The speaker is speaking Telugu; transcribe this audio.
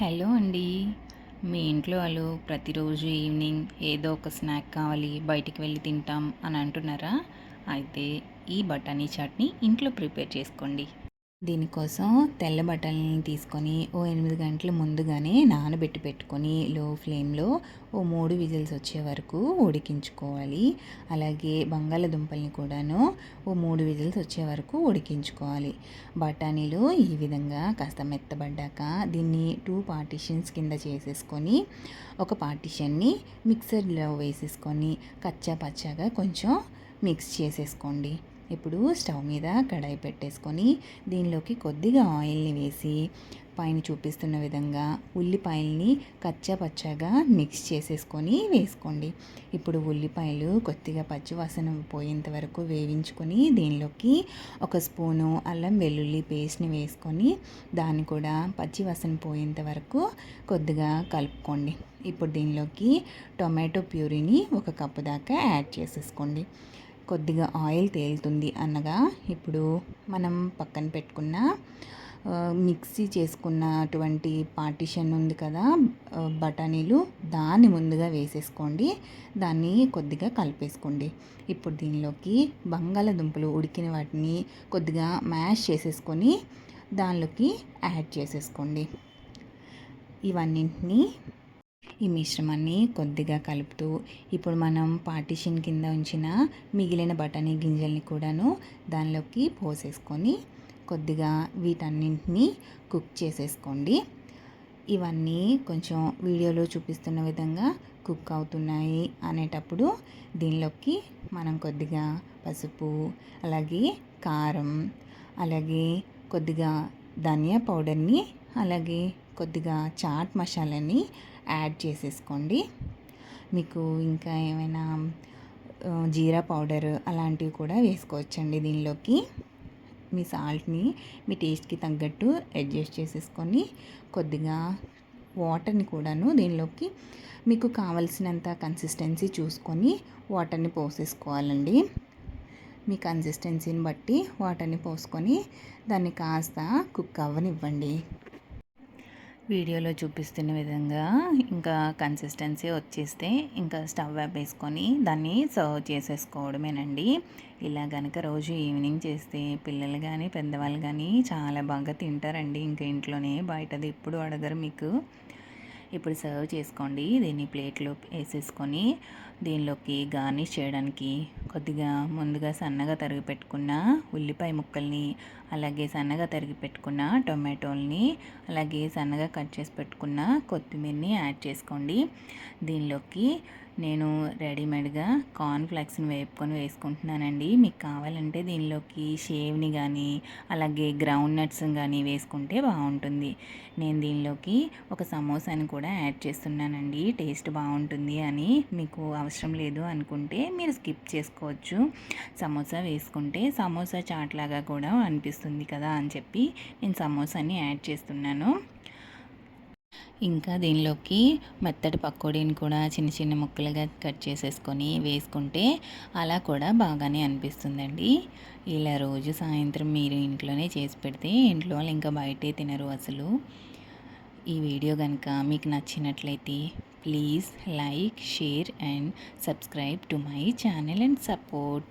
హలో అండి. మీ ఇంట్లో వాళ్ళు ప్రతిరోజు ఈవినింగ్ ఏదో ఒక స్నాక్ కావాలి బయటికి వెళ్ళి తింటాం అని అంటున్నారా? అయితే ఈ బఠానీ చట్నీ ఇంట్లో ప్రిపేర్ చేసుకోండి. దీనికోసం తెల్ల బట్టలని తీసుకొని ఓ ఎనిమిది గంటల ముందుగానే నానబెట్టి పెట్టుకొని లో ఫ్లేమ్లో ఓ మూడు విజిల్స్ వచ్చే వరకు ఉడికించుకోవాలి. అలాగే బంగాళదుంపల్ని కూడాను ఓ మూడు విజిల్స్ వచ్చే వరకు ఉడికించుకోవాలి. బఠానీలు ఈ విధంగా కాస్త మెత్తబడ్డాక దీన్ని టూ పార్టిషన్స్ కింద చేసేసుకొని ఒక పార్టిషన్ని మిక్సర్లో వేసేసుకొని కచ్చా పచ్చాగా కొంచెం మిక్స్ చేసేసుకోండి. ఇప్పుడు స్టవ్ మీద కడాయి పెట్టేసుకొని దీనిలోకి కొద్దిగా ఆయిల్ని వేసి పైన చూపిస్తున్న విధంగా ఉల్లిపాయల్ని కచ్చపచ్చగా మిక్స్ చేసేసుకొని వేసుకోండి. ఇప్పుడు ఉల్లిపాయలు కొద్దిగా పచ్చివాసన పోయేంత వరకు వేయించుకొని దీనిలోకి ఒక స్పూను అల్లం వెల్లుల్లి పేస్ట్ని వేసుకొని దాన్ని కూడా పచ్చివాసన పోయేంత వరకు కొద్దిగా కలుపుకోండి. ఇప్పుడు దీనిలోకి టొమాటో ప్యూరీని ఒక కప్పు దాకా యాడ్ చేసేసుకోండి. కొద్దిగా ఆయిల్ తేలుతుంది అనగా ఇప్పుడు మనం పక్కన పెట్టుకున్న మిక్సీ చేసుకున్నటువంటి పార్టిషన్ ఉంది కదా బఠానీలు దాన్ని ముందుగా వేసేసుకోండి. దాన్ని కొద్దిగా కలిపేసుకోండి. ఇప్పుడు దీనిలోకి బంగాళదుంపలు ఉడికిన వాటిని కొద్దిగా మ్యాష్ చేసేసుకొని దానిలోకి యాడ్ చేసేసుకోండి. ఇవన్నింటినీ ఈ మిశ్రమాన్ని కొద్దిగా కలుపుతూ ఇప్పుడు మనం పార్టిషన్ కింద ఉంచిన మిగిలిన బఠానీ గింజల్ని కూడాను దానిలోకి పోసేసుకొని కొద్దిగా వీటన్నింటినీ కుక్ చేసేసుకోండి. ఇవన్నీ కొంచెం వీడియోలో చూపిస్తున్న విధంగా కుక్ అవుతున్నాయి అనేటప్పుడు దీనిలోకి మనం కొద్దిగా పసుపు అలాగే కారం అలాగే కొద్దిగా ధనియా పౌడర్ని అలాగే కొద్దిగా చాట్ మసాలాని యాడ్ చేసేసుకోండి. మీకు ఇంకా ఏమైనా జీరా పౌడర్ అలాంటివి కూడా వేసుకోవచ్చండి దీనిలోకి. మీ సాల్ట్ని మీ టేస్ట్కి తగ్గట్టు అడ్జస్ట్ చేసేసుకొని కొద్దిగా వాటర్ని కూడాను దీనిలోకి మీకు కావలసినంత కన్సిస్టెన్సీ చూసుకొని వాటర్ని పోసేసుకోవాలండి. మీ కన్సిస్టెన్సీని బట్టి వాటర్ని పోసుకొని దాన్ని కాస్త కుక్ అవ్వనివ్వండి. వీడియోలో చూపిస్తున్న విధంగా ఇంకా కన్సిస్టెన్సీ వచ్చేస్తే ఇంకా స్టవ్ వేసుకొని దాన్ని సర్వ్ చేసేసుకోవడమేనండి. ఇలా కనుక రోజు ఈవినింగ్ చేస్తే పిల్లలు కానీ పెద్దవాళ్ళు కానీ చాలా బాగా తింటారండి. ఇంకా ఇంట్లోనే బయటది ఎప్పుడు అడగరు మీకు. ఇప్పుడు సర్వ్ చేసుకోండి. దీన్ని ప్లేట్లో వేసేసుకొని దీనిలోకి గార్నిష్ చేయడానికి కొద్దిగా ముందుగా సన్నగా తరిగి పెట్టుకున్న ఉల్లిపాయ ముక్కల్ని అలాగే సన్నగా తరిగి పెట్టుకున్న టొమాటోల్ని అలాగే సన్నగా కట్ చేసి పెట్టుకున్న కొత్తిమీరని యాడ్ చేసుకోండి. దీనిలోకి నేను రెడీమేడ్గా కార్న్ ఫ్లెక్స్ని వేపుకొని వేసుకుంటున్నానండి. మీకు కావాలంటే దీనిలోకి షేవ్ని కానీ అలాగే గ్రౌండ్ నట్స్ కానీ వేసుకుంటే బాగుంటుంది. నేను దీనిలోకి ఒక సమోసాని కూడా యాడ్ చేస్తున్నానండి. టేస్ట్ బాగుంటుంది అని మీకు అవసరం లేదు అనుకుంటే మీరు స్కిప్ చేసుకోవచ్చు. సమోసా వేసుకుంటే సమోసా చాట్ లాగా కూడా అనిపిస్తుంది కదా అని చెప్పి నేను సమోసాని యాడ్ చేస్తున్నాను. ఇంకా దీనిలోకి మెత్తటి పకోడీని కూడా చిన్న చిన్న ముక్కలుగా కట్ చేసేసుకొని వేసుకుంటే అలా కూడా బాగానే అనిపిస్తుందండి. ఇలా రోజు సాయంత్రం మీరు ఇంట్లోనే చేసి పెడితే ఇంట్లో వాళ్ళు ఇంకా బయటే తినరు అసలు. ఈ వీడియో కనుక మీకు నచ్చినట్లయితే please like share and subscribe to my channel and support.